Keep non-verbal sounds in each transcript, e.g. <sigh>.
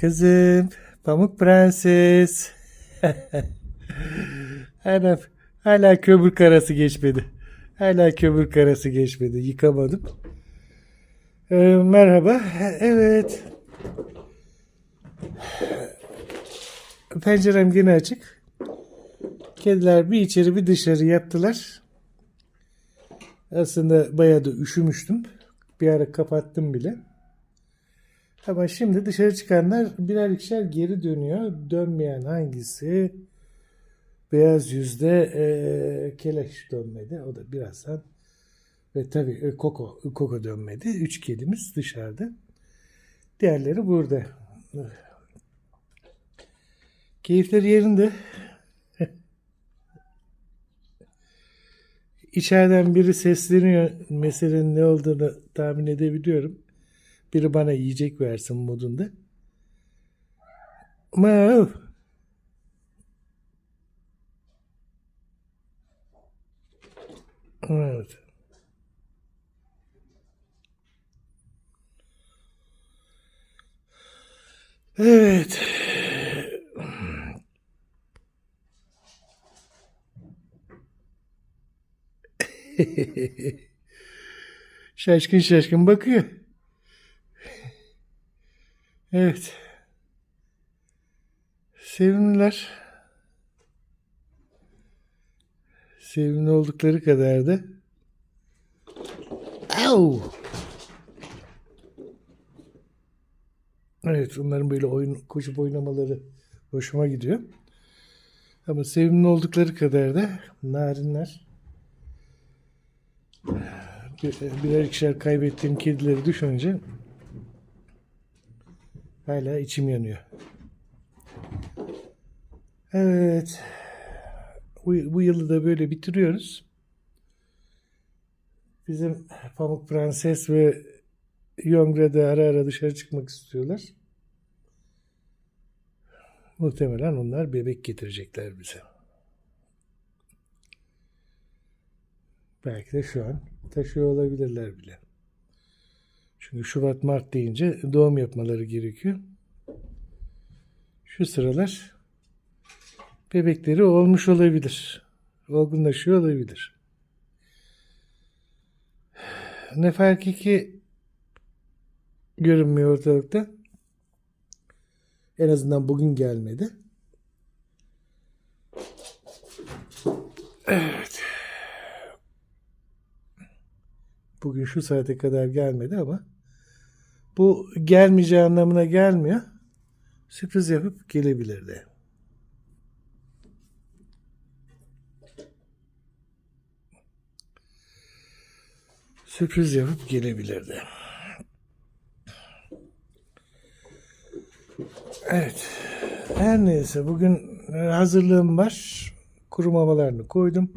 Kızım, Pamuk Prenses. <laughs> hala, hala kömür karası geçmedi. Hala kömür karası geçmedi. Yıkamadım. Ee, merhaba. Evet. Pencerem yine açık. Kediler bir içeri bir dışarı yaptılar. Aslında bayağı da üşümüştüm. Bir ara kapattım bile. Ama şimdi dışarı çıkanlar birer ikişer geri dönüyor. Dönmeyen hangisi? Beyaz yüzde e, keleş dönmedi. O da birazdan. Ve tabii e, Koko, Koko dönmedi. Üç kedimiz dışarıda. Diğerleri burada. Keyifleri yerinde. <laughs> İçeriden biri sesleniyor. Meselenin ne olduğunu tahmin edebiliyorum. Biri bana yiyecek versin modunda. Mav. Evet. Evet. <laughs> şaşkın şaşkın bakıyor. Evet. Sevimliler. Sevimli oldukları kadar da Au! Evet, onların böyle oyun, koşup oynamaları hoşuma gidiyor. Ama sevimli oldukları kadar da narinler. Bir- Birer ikişer kaybettiğim kedileri düşününce Hala içim yanıyor. Evet. Bu, bu yılı da böyle bitiriyoruz. Bizim Pamuk Prenses ve Yongre de ara ara dışarı çıkmak istiyorlar. Muhtemelen onlar bebek getirecekler bize. Belki de şu an taşıyor olabilirler bile. Çünkü Şubat Mart deyince doğum yapmaları gerekiyor. Şu sıralar bebekleri olmuş olabilir. Olgunlaşıyor olabilir. Ne fark ki görünmüyor ortalıkta. En azından bugün gelmedi. Evet. Bugün şu saate kadar gelmedi ama bu gelmeyeceği anlamına gelmiyor. Sürpriz yapıp gelebilirdi. Sürpriz yapıp gelebilirdi. Evet. Her neyse bugün hazırlığım var. Kuru mamalarını koydum.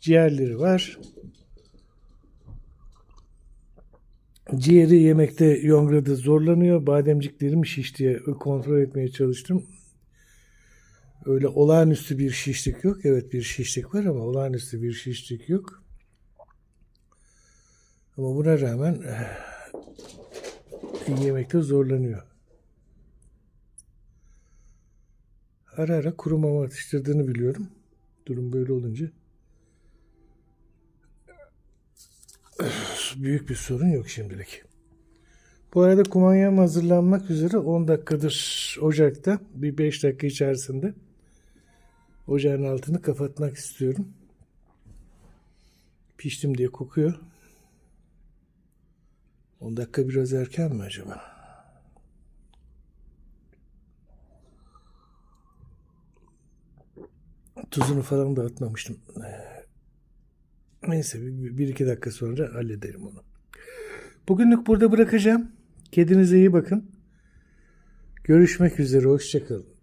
Ciğerleri var. Ciğeri yemekte Yongra'da zorlanıyor. Bademciklerim şiş diye kontrol etmeye çalıştım. Öyle olağanüstü bir şişlik yok. Evet bir şişlik var ama olağanüstü bir şişlik yok. Ama buna rağmen eh, yemekte zorlanıyor. Ara ara kuru mama atıştırdığını biliyorum. Durum böyle olunca. <sighs> büyük bir sorun yok şimdilik. Bu arada kumanyam hazırlanmak üzere 10 dakikadır ocakta. Bir 5 dakika içerisinde ocağın altını kapatmak istiyorum. Piştim diye kokuyor. 10 dakika biraz erken mi acaba? Tuzunu falan da atmamıştım. Neyse bir, bir iki dakika sonra hallederim onu. Bugünlük burada bırakacağım. Kedinize iyi bakın. Görüşmek üzere. Hoşçakalın.